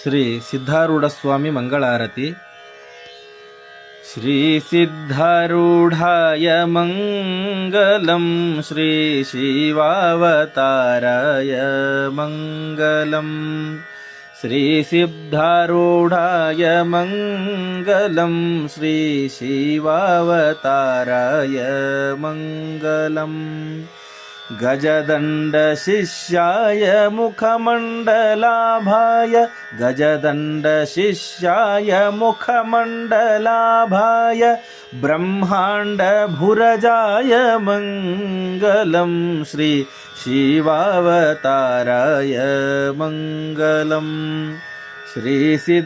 ಶ್ರೀ ಸಿದ್ಧಾರೂಢಸ್ವಾಮಿ ಮಂಗಳಾರತಿ ಶ್ರೀ ಸಿದ್ಧಾರೂಢಾಯ ಮಂಗಲಂ ಶ್ರೀ ಶಿವಾವತಾರಾಯ ಮಂಗಲಂ ಶ್ರೀ ಸಿದ್ಧಾರೂಢಾಯ ಮಂಗಲಂ ಶ್ರೀ ಶಿವಾವತಾರಾಯ ಮಂಗಲಂ गजदण्डशिष्याय मुखमण्डलाभाय गजदण्डशिष्याय मुखमण्डलाभाय ब्रह्माण्डभुरजाय मङ्गलं श्री शिवावताराय मङ्गलम् श्रीसिद्धारूढाय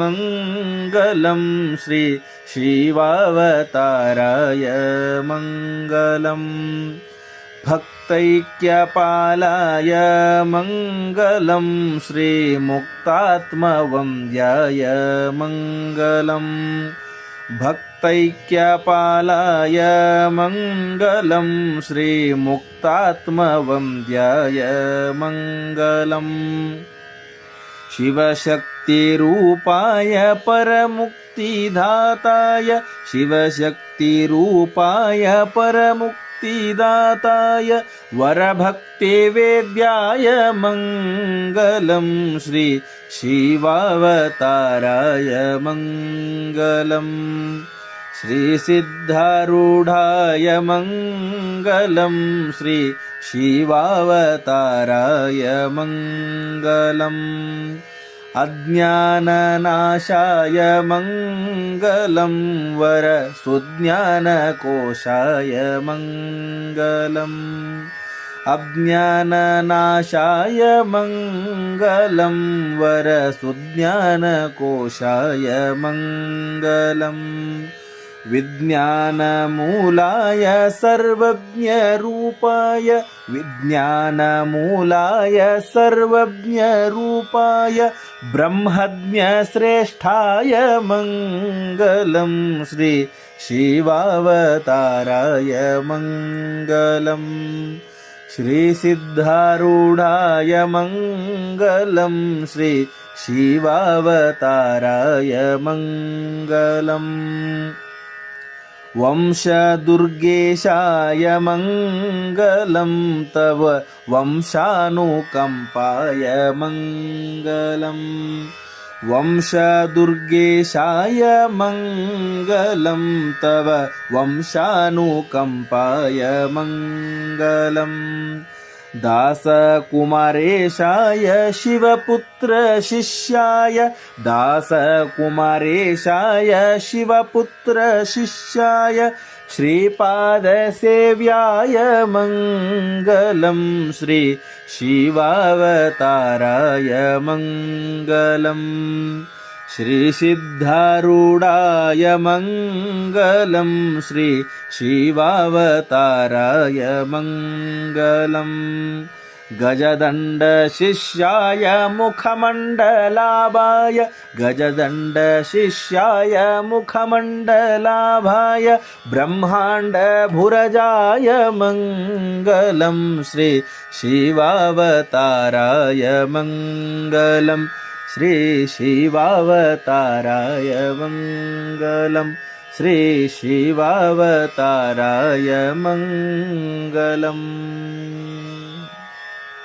मङ्गलं श्री शिवावताराय मङ्गलम् भक्तैक्यपालाय मङ्गलं श्रीमुक्तात्मवन्द्याय मङ्गलम् भक्तैक्यपालाय मङ्गलं श्रीमुक्तात्मवन्द्याय मङ्गलम् शिवशक्तिरूपाय परमुक्तिदाताय शिवशक्तिरूपाय परमुक्तिदाताय वरभक्तिवेद्याय मङ्गलं श्री शिवावताराय मङ्गलम् श्रीसिद्धारूढाय मङ्गलं श्री शिवावताराय मङ्गलम् अज्ञाननाशाय मङ्गलं वर सुज्ञानकोशाय मङ्गलम्। अज्ञाननाशाय मङ्गलं वर सुज्ञानकोशाय मङ्गलम् विज्ञानमूलाय सर्वज्ञरूपाय विज्ञानमूलाय सर्वज्ञरूपाय ब्रह्मज्ञश्रेष्ठाय मङ्गलं श्री शिवावताराय मङ्गलम् श्रीसिद्धारूढाय मङ्गलं श्री शिवावताराय मङ्गलम् वंशदुर्गेशाय मङ्गलं तव वंशानुकम्पाय मङ्गलम् वंशदुर्गेशाय मङ्गलं तव वंशानुकम्पाय मङ्गलम् दासकुमारेशाय शिवपुत्रशिष्याय दासकुमारेशाय शिवपुत्रशिष्याय श्रीपादसेव्याय मङ्गलं श्री शिवावताराय मङ्गलम् श्रीसिद्धारूढाय मङ्गलं श्री शिवावताराय मङ्गलम् गजदण्डशिष्याय मुखमण्डलाभाय गजदण्डशिष्याय मुखमण्डलाभाय ब्रह्माण्डभुरजाय मङ्गलं श्री शिवावताराय मङ्गलम् श्री शिवावताराय मङ्गलम् श्री शिवावताराय मङ्गलम्